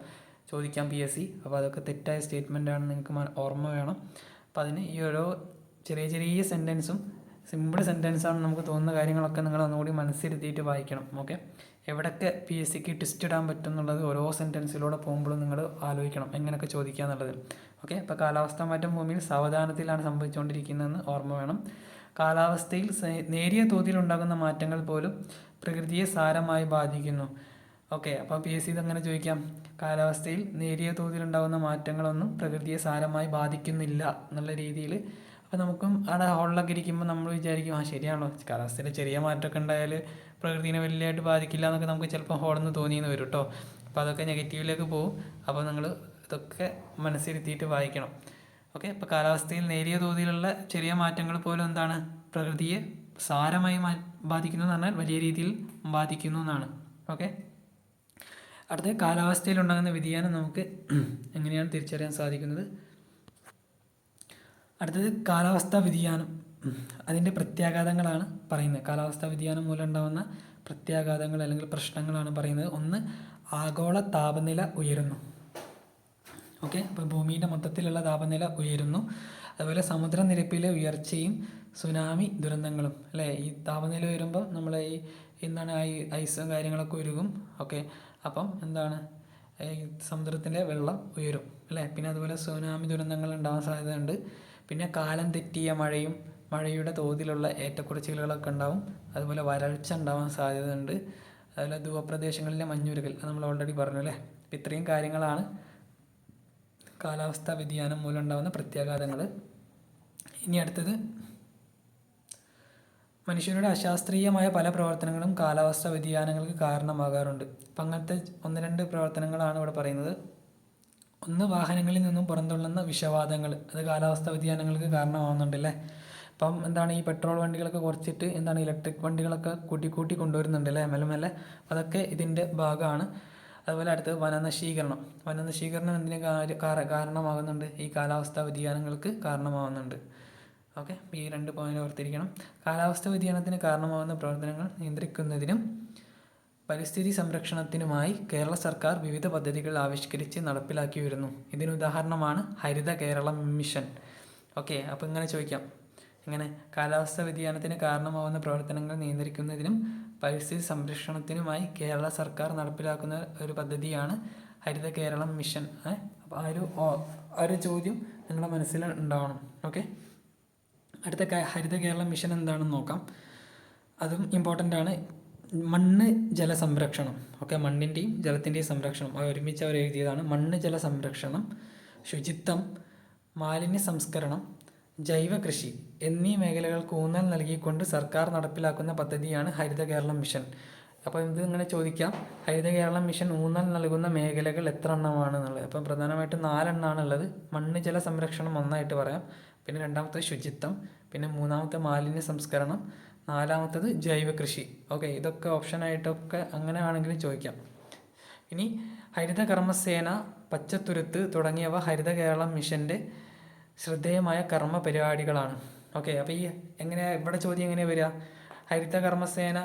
ചോദിക്കാം പി എസ് സി. അപ്പോൾ അതൊക്കെ തെറ്റായ സ്റ്റേറ്റ്മെന്റ് ആണ് നിങ്ങൾക്ക് ഓർമ്മ വേണം. അപ്പോൾ അതിന് ഈ ഓരോ ചെറിയ ചെറിയ സെന്റൻസും സിമ്പിൾ സെന്റൻസാണ് നമുക്ക് തോന്നുന്ന കാര്യങ്ങളൊക്കെ നിങ്ങൾ ഒന്നുകൂടി മനസ്സിരുത്തിയിട്ട് വായിക്കണം. ഓക്കെ? എവിടൊക്കെ പി എസ് സിക്ക് ട്വിസ്റ്റ് ഇടാൻ പറ്റും എന്നുള്ളത് ഓരോ സെന്റൻസിലൂടെ പോകുമ്പോഴും നിങ്ങൾ ആലോചിക്കണം. എങ്ങനെയൊക്കെ ചോദിക്കുക എന്നുള്ളത് ഓക്കെ? അപ്പോൾ കാലാവസ്ഥാ മാറ്റം ഭൂമിയിൽ സാവധാനത്തിലാണ് സംഭവിച്ചുകൊണ്ടിരിക്കുന്നതെന്ന് ഓർമ്മ വേണം. കാലാവസ്ഥയിൽ നേരിയ തോതിൽ ഉണ്ടാകുന്ന മാറ്റങ്ങൾ പോലും പ്രകൃതിയെ സാരമായി ബാധിക്കുന്നു. ഓക്കെ അപ്പോൾ പി എസ് സി ഇതങ്ങനെ ചോദിക്കാം? കാലാവസ്ഥയിൽ നേരിയ തോതിൽ ഉണ്ടാകുന്ന മാറ്റങ്ങളൊന്നും പ്രകൃതിയെ സാരമായി ബാധിക്കുന്നില്ല എന്നുള്ള രീതിയിൽ അപ്പോൾ നമുക്കും അവിടെ ഹോളിലൊക്കെ ഇരിക്കുമ്പോൾ നമ്മൾ വിചാരിക്കും ആ ശരിയാണോ കാലാവസ്ഥയിൽ ചെറിയ മാറ്റമൊക്കെ ഉണ്ടായാൽ പ്രകൃതിനെ വലിയതായിട്ട് ബാധിക്കില്ല എന്നൊക്കെ നമുക്ക് ചിലപ്പോൾ ഹോളെന്ന് തോന്നിയെന്ന് വരും കേട്ടോ അപ്പോൾ അതൊക്കെ നെഗറ്റീവിലേക്ക് പോകും അപ്പോൾ നിങ്ങൾ ഇതൊക്കെ മനസ്സിരുത്തിയിട്ട് വായിക്കണം. ഓക്കെ അപ്പോൾ കാലാവസ്ഥയിൽ നേരിയ തോതിലുള്ള ചെറിയ മാറ്റങ്ങൾ പോലും എന്താണ്? പ്രകൃതിയെ സാരമായി മാ ബാധിക്കുന്നു എന്ന് പറഞ്ഞാൽ വലിയ രീതിയിൽ ബാധിക്കുന്നു എന്നാണ്. ഓക്കെ? അടുത്ത കാലാവസ്ഥയിൽ ഉണ്ടാകുന്ന വ്യതിയാനം നമുക്ക് എങ്ങനെയാണ് തിരിച്ചറിയാൻ സാധിക്കുന്നത്? അടുത്തത് കാലാവസ്ഥാ വ്യതിയാനം. അതിന്റെ പ്രത്യാഘാതങ്ങളാണ് പറയുന്നത്. കാലാവസ്ഥാ വ്യതിയാനം മൂലം ഉണ്ടാകുന്ന പ്രത്യാഘാതങ്ങൾ അല്ലെങ്കിൽ പ്രശ്നങ്ങളാണ് പറയുന്നത്. ഒന്ന് ആഗോള താപനില ഉയരുന്നു. ഓക്കെ? അപ്പോൾ ഭൂമിയുടെ മൊത്തത്തിലുള്ള താപനില ഉയരുന്നു. അതുപോലെ സമുദ്രനിരപ്പിലെ ഉയർച്ചയും സുനാമി ദുരന്തങ്ങളും അല്ലേ? ഈ താപനില ഉയരുമ്പോൾ നമ്മൾ ഈ എന്താണ് ഐ ഐസും കാര്യങ്ങളൊക്കെ ഉരുകും. ഓക്കെ? അപ്പം എന്താണ്? ഈ സമുദ്രത്തിലെ വെള്ളം ഉയരും അല്ലേ? പിന്നെ അതുപോലെ സുനാമി ദുരന്തങ്ങൾ ഉണ്ടാവാൻ സാധ്യതയുണ്ട്. പിന്നെ കാലം തെറ്റിയ മഴയും മഴയുടെ തോതിലുള്ള ഏറ്റക്കുറച്ചിലുകളൊക്കെ ഉണ്ടാവും. അതുപോലെ വരൾച്ച ഉണ്ടാവാൻ സാധ്യതയുണ്ട്. അതുപോലെ ധൂവപ്രദേശങ്ങളിലെ മഞ്ഞുരുകൽ അത് നമ്മൾ ഓൾറെഡി പറഞ്ഞു അല്ലേ? ഇത്രയും കാര്യങ്ങളാണ്. കാലാവസ്ഥാ വ്യതിയാനം മൂലം ഉണ്ടാകുന്ന പ്രത്യാഘാതങ്ങൾ. ഇനി അടുത്തത് മനുഷ്യരുടെ അശാസ്ത്രീയമായ പല പ്രവർത്തനങ്ങളും കാലാവസ്ഥാ വ്യതിയാനങ്ങൾക്ക് കാരണമാകാറുണ്ട്. അപ്പം അങ്ങനത്തെ ഒന്ന് രണ്ട് പ്രവർത്തനങ്ങളാണ് ഇവിടെ പറയുന്നത്. ഒന്ന് വാഹനങ്ങളിൽ നിന്നും പുറന്തള്ളുന്ന വിഷവാതങ്ങൾ. അത് കാലാവസ്ഥാ വ്യതിയാനങ്ങൾക്ക് കാരണമാവുന്നുണ്ട് അല്ലേ അപ്പം എന്താണ് ഈ പെട്രോൾ വണ്ടികളൊക്കെ കുറച്ചിട്ട് എന്താണ് ഇലക്ട്രിക് വണ്ടികളൊക്കെ കൂട്ടി കൂട്ടി കൊണ്ടുവരുന്നുണ്ട് അല്ലേ മെല്ലെ മെല്ലെ. അതൊക്കെ ഇതിന്റെ ഭാഗമാണ്. അതുപോലെ അടുത്തത് വനനശീകരണം. വനനശീകരണം എന്തിനു കാരണമാകുന്നുണ്ട്? ഈ കാലാവസ്ഥാ വ്യതിയാനങ്ങൾക്ക് കാരണമാകുന്നുണ്ട് ഓക്കെ? ഈ രണ്ട് പോയിന്റ് ഓർത്തിരിക്കണം. കാലാവസ്ഥാ വ്യതിയാനത്തിന് കാരണമാകുന്ന പ്രവർത്തനങ്ങൾ നിയന്ത്രിക്കുന്നതിനും പരിസ്ഥിതി സംരക്ഷണത്തിനുമായി കേരള സർക്കാർ വിവിധ പദ്ധതികൾ ആവിഷ്കരിച്ച് നടപ്പിലാക്കി വരുന്നു. ഇതിനുദാഹരണമാണ് ഹരിത കേരളം മിഷൻ. ഓക്കെ? അപ്പോൾ ഇങ്ങനെ ചോദിക്കാം. ഇങ്ങനെ കാലാവസ്ഥാ വ്യതിയാനത്തിന് കാരണമാവുന്ന പ്രവർത്തനങ്ങൾ നിയന്ത്രിക്കുന്നതിനും പരിസ്ഥിതി സംരക്ഷണത്തിനുമായി കേരള സർക്കാർ നടപ്പിലാക്കുന്ന ഒരു പദ്ധതിയാണ് ഹരിത കേരളം മിഷൻ? അപ്പോൾ ആ ഒരു ആ ഒരു ചോദ്യം നിങ്ങളുടെ മനസ്സിൽ ഉണ്ടാവണം. ഓക്കെ? അടുത്ത ഹരിത കേരളം മിഷൻ എന്താണെന്ന് നോക്കാം. അതും ഇമ്പോർട്ടന്റ് ആണ്. മണ്ണ് ജല സംരക്ഷണം. ഓക്കെ മണ്ണിന്റെയും ജലത്തിന്റെയും സംരക്ഷണം. അത് ഒരുമിച്ച് അവർ എഴുതിയതാണ് മണ്ണ് ജല സംരക്ഷണം ശുചിത്വം മാലിന്യ സംസ്കരണം ജൈവ കൃഷി എന്നീ മേഖലകൾക്ക് ഊന്നൽ നൽകിക്കൊണ്ട് സർക്കാർ നടപ്പിലാക്കുന്ന പദ്ധതിയാണ് ഹരിത കേരളം മിഷൻ. അപ്പോൾ ഇത് ഇങ്ങനെ ചോദിക്കാം. ഹരിത കേരളം മിഷൻ ഊന്നൽ നൽകുന്ന മേഖലകൾ എത്ര എണ്ണമാണ് എന്നുള്ളത്? അപ്പം പ്രധാനമായിട്ടും നാലെണ്ണമാണ് ഉള്ളത് മണ്ണ് ജല സംരക്ഷണം ഒന്നായിട്ട് പറയാം. പിന്നെ രണ്ടാമത്തെ ശുചിത്വം പിന്നെ മൂന്നാമത്തെ മാലിന്യ സംസ്കരണം നാലാമത്തത് ജൈവ കൃഷി ഓക്കെ ഇതൊക്കെ ഓപ്ഷനായിട്ടൊക്കെ അങ്ങനെ വേണമെങ്കിലും ചോദിക്കാം. ഇനി ഹരിത കർമ്മസേന പച്ചത്തുരുത്ത് തുടങ്ങിയവ ഹരിത കേരളം മിഷന്റെ ശ്രദ്ധേയമായ കർമ്മ പരിപാടികളാണ് ഓക്കെ അപ്പോൾ ഈ എങ്ങനെയാ ഇവിടെ ചോദ്യം എങ്ങനെയാണ് വരിക? ഹരിത കർമ്മസേന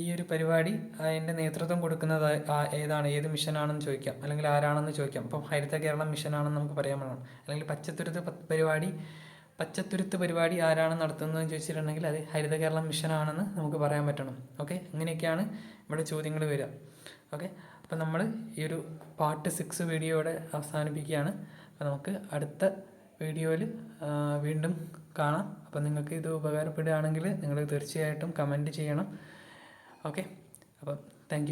ഈ ഒരു പരിപാടി അതിന്റെ നേതൃത്വം കൊടുക്കുന്നത് ഏതാണ്? ഏത് മിഷനാണെന്ന് ചോദിക്കാം. അല്ലെങ്കിൽ ആരാണെന്ന് ചോദിക്കാം. അപ്പം ഹരിത കേരളം മിഷനാണെന്ന് നമുക്ക് പറയാൻ വേണം അല്ലെങ്കിൽ പച്ചത്തുരുത്ത് പരിപാടി പച്ചത്തുരുത്ത് പരിപാടി ആരാണ് നടത്തുന്നതെന്ന് ചോദിച്ചിട്ടുണ്ടെങ്കിൽ അത് ഹരിത കേരളം മിഷനാണെന്ന് നമുക്ക് പറയാൻ പറ്റണം. ഓക്കെ അങ്ങനെയൊക്കെയാണ് ഇവിടെ ചോദ്യങ്ങൾ വരിക. ഓക്കെ അപ്പം നമ്മൾ ഈ ഒരു പാർട്ട് സിക്സ് വീഡിയോയുടെ അവസാനിപ്പിക്കുകയാണ്. നമുക്ക് അടുത്ത വീഡിയോയിൽ വീണ്ടും കാണാം. അപ്പോൾ നിങ്ങൾക്ക് ഇത് ഉപകാരപ്പെടുകയാണെങ്കിൽ നിങ്ങൾ തീർച്ചയായിട്ടും കമന്റ് ചെയ്യണം. ഓക്കെ അപ്പം താങ്ക്